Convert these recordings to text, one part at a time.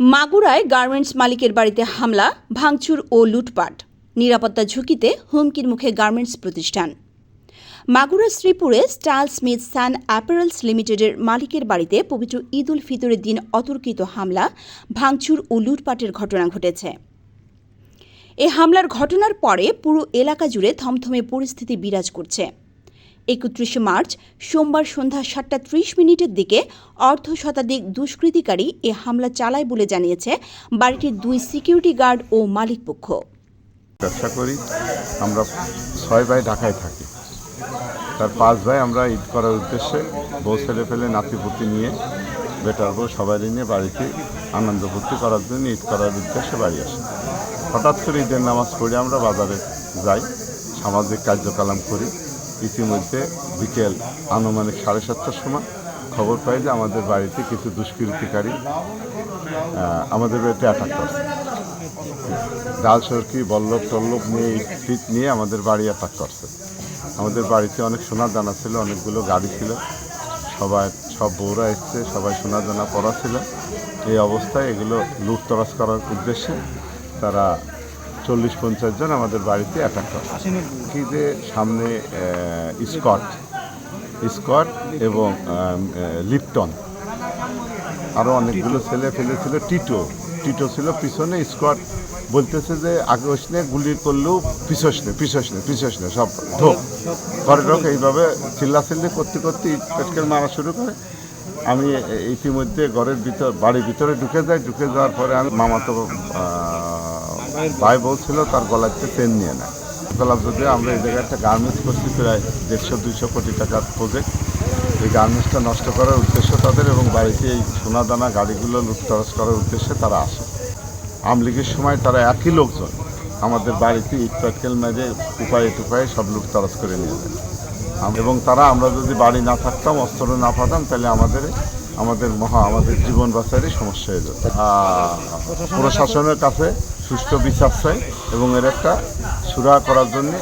মাগুরায় garments মালিকের বাড়িতে হামলা, ভাঙচুর ও লুটপাট। নিরাপত্তা ঝুঁকিতে হুমকির মুখে গার্মেন্টস প্রতিষ্ঠান। মাগুরা শ্রীপুরে স্টাইল স্মিথ সান অ্যাপারেলস লিমিটেডের মালিকের বাড়িতে পবিত্র ঈদ উল ফিতরের দিন অতর্কিত হামলা, ভাঙচুর ও লুটপাটের ঘটনা ঘটেছে। এ হামলার ঘটনার পরে পুরো এলাকা জুড়ে থমথমে পরিস্থিতি বিরাজ করছে। একত্রিশে মার্চ, সোমবার সন্ধ্যা সাতটা ত্রিশ মিনিটের দিকে অর্ধ শতাধিক দুষ্কৃতিকারী এ হামলা চালায় বলে জানিয়েছে বাড়িটির দুই সিকিউরিটি গার্ড ও মালিকপক্ষ ব্যবসা করি আমরা ছয় ভাই ঢাকায় থাকি। তার পাঁচ ভাই আমরা ঈদ করার উদ্দেশ্যে বউ ছেলে ফেলে নাতিপুতি নিয়ে বেটার বউ সবাই নিয়ে বাড়িতে আনন্দ ফুর্তি করার জন্য ঈদ করার উদ্দেশ্যে বাড়ি আসি। হঠাৎ করে ঈদের নামাজ পড়ে আমরা বাজারে যাই, সামাজিক কার্যকলাপ করি। ইতিমধ্যে বিকেল আনুমানিক সাড়ে সাতটার সময় খবর পাই যে আমাদের বাড়িতে কিছু দুষ্কৃতিকারী আমাদের বাড়িতে অ্যাটাক করছে। ডাল সরকি, বল্লভ টল্লভ নিয়ে ইট নিয়ে আমাদের বাড়ি অ্যাটাক করছে। আমাদের বাড়িতে অনেক সোনা দানা ছিল, অনেকগুলো গাড়ি ছিল। সবাই, সব বউরা এসছে, সবাই সোনা দানা পরা ছিল। এই অবস্থায় এগুলো লুটতরাজ করার উদ্দেশ্যে তারা চল্লিশ পঞ্চাশ জন আমাদের বাড়িতে অ্যাটাক করে। কি যে সামনে স্কট স্কট এবং লিপটন আরও অনেকগুলো ছেলে ফেলেছিল টিটো টিটো ছিল পিছনে স্কট বলতেছে যে, আগে নে গুলি করলেও পিছস নে পিছস নে পিছস নে সব ঢোক ঘরে ঢোক, এইভাবে চিল্লাচিল্লি করতে করতে ইট পেটকেল মারা শুরু করে। আমি ইতিমধ্যে ঘরের ভিতর, বাড়ির ভিতরে ঢুকে যাই। ঢুকে যাওয়ার পরে আমি মামাতো ভাই বলছিল তার গলাতে চেন নিয়ে নেয়। গলাপ যদি আমরা এই জায়গায় একটা গার্মেন্টস করছি প্রায় দেড়শো, দুইশো কোটি টাকার প্রজেক্ট এই গার্মেন্টসটা নষ্ট করার উদ্দেশ্য তাদের এবং বাড়িতে এই সোনাদানা গাড়িগুলো লুটতরাজ করার উদ্দেশ্যে তারা আসে। আমলিগের সময় তারা একই লোকজন। আমাদের বাড়িতে ইট পাটকেল মেরে উপায়ে টুপায়ে সব লুটতরাজ করে নিয়ে যায়। এবং তারা, আমরা যদি বাড়ি না থাকতাম, অস্ত্র না পাতাম, তাহলে আমাদের আমাদের মহা, আমাদের জীবন বাঁচারই সমস্যা হয়ে যেত। প্রশাসনের কাছে সুষ্ঠু বিচার এবং এর একটা সুরা করার জন্য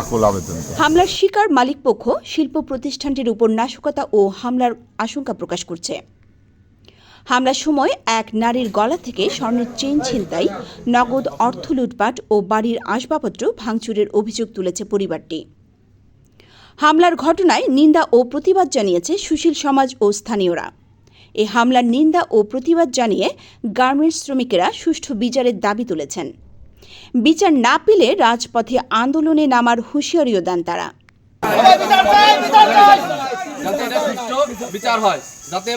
আকুল আবেদন হামলার শিকার মালিকপক্ষ শিল্প প্রতিষ্ঠানটির উপর নাশকতা ও হামলার আশঙ্কা প্রকাশ করছে। হামলার সময় এক নারীর গলা থেকে স্বর্ণের চেন ছিনতাই, নগদ অর্থ লুটপাট ও বাড়ির আসবাবপত্র ভাঙচুরের অভিযোগ তুলেছে পরিবারটি। হামলার ঘটনায় নিন্দা ও প্রতিবাদ জানিয়েছে সুশীল সমাজ ও স্থানীয়রা। এ হামলার নিন্দা ও প্রতিবাদ জানিয়ে গার্মেন্টস শ্রমিকেরা সুষ্ঠু বিচারের দাবি তুলেছেন। বিচার না পেলে রাজপথে আন্দোলনে নামার হুঁশিয়ারিও দেন তারা। যাতে বিচার হয়, যাতে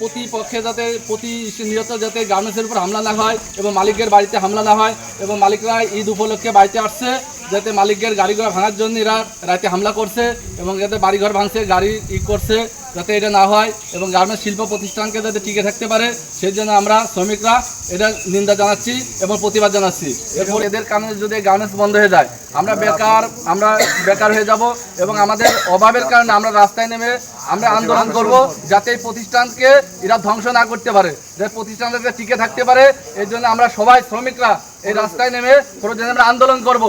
প্রতিপক্ষে যাতে প্রতি নিরত যাতে গার্মেন্টসের উপর হামলা না হয় এবং মালিকের বাড়িতে হামলা না হয় এবং মালিকরা ঈদ উপলক্ষে বাড়িতে আসছে যাতে মালিকের গাড়িঘর ভাঙার জন্য এরা রাতে হামলা করছে এবং যাতে বাড়িঘর ভাঙছে, গাড়ি ই করছে যাতে এটা না হয় এবং গার্মেন্টস শিল্প প্রতিষ্ঠানকে যাতে টিকে থাকতে পারে সেই জন্য আমরা শ্রমিকরা এটা নিন্দা জানাচ্ছি এবং প্রতিবাদ জানাচ্ছি। এরপর এদের কারণে যদি গার্মেন্টস বন্ধ হয়ে যায়, আমরা বেকার আমরা বেকার হয়ে যাব এবং আমাদের অভাবের কারণে আমরা রাস্তায় নেমে আমরা আন্দোলন করব যাতে এই প্রতিষ্ঠানকে এরা ধ্বংস না করতে পারে যে প্রতিষ্ঠান টিকে থাকতে পারে। এর জন্য আমরা সবাই শ্রমিকরা এই রাস্তায় নেমে প্রয়োজনে আমরা আন্দোলন করব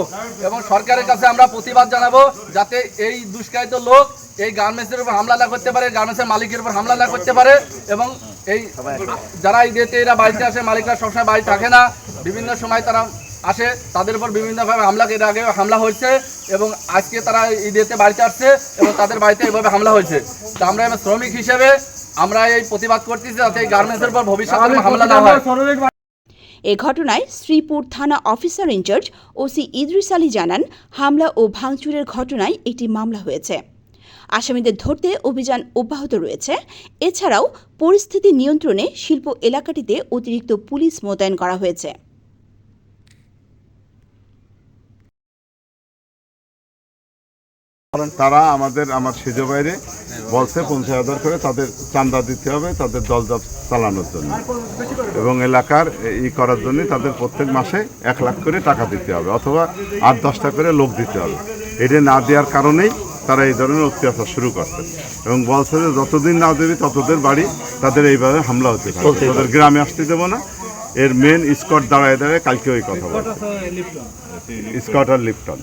এবং সরকারের কাছে আমরা প্রতিবাদ জানাব যাতে এই দুষ্কায়িত লোক এই গার্মেন্টসের উপর হামলা না করতে পারে গার্মেন্টসের মালিকের উপর হামলা না করতে পারে এবং এই যারা ঈদেতে এরা বাড়িতে আসে মালিকরা সবসময় বাড়ি থাকে না। বিভিন্ন সময় তারা আসে তাদের উপর বিভিন্নভাবে হামলা এর আগে হামলা হয়েছে এবং আজকে তারা ঈদেতে বাড়িতে আসছে এবং তাদের বাড়িতে এইভাবে হামলা হয়েছে। তা আমরা শ্রমিক হিসেবে আমরা এই প্রতিবাদ করতেছি যাতে এই গার্মেন্টসের উপর ভবিষ্যতে হামলা না হয়। এ ঘটনায় শ্রীপুর থানা officer in charge OC Idris Ali জানান, হামলা ও ভাঙচুরের ঘটনায় একটি মামলা হয়েছে। আসামিদের ধরতে অভিযান অব্যাহত রয়েছে। এছাড়াও পরিস্থিতি নিয়ন্ত্রণে শিল্প এলাকাটিতে অতিরিক্ত পুলিশ মোতায়েন করা হয়েছে। তারা আমাদের, আমার সেজ বাইরে বলছে পঞ্চাশ হাজার করে তাদের চান্দা দিতে হবে তাদের দলজাপ চালানোর জন্য। এবং এলাকার ই করার জন্য তাদের প্রত্যেক মাসে এক লাখ করে টাকা দিতে হবে অথবা আট দশটা করে লোক দিতে হবে। এটা না দেওয়ার কারণেই তারা এই ধরনের অত্যাচার শুরু করছে। এবং বলছে যে যতদিন না দেবে ততদের বাড়ি তাদের এইভাবে হামলা হতে থাকে তাদের গ্রামে আসতে দেবো না। এর মেন স্কট দাঁড়ায় দাঁড়ায় কালকে ওই কথা বলছে। স্কট আর লিপটন।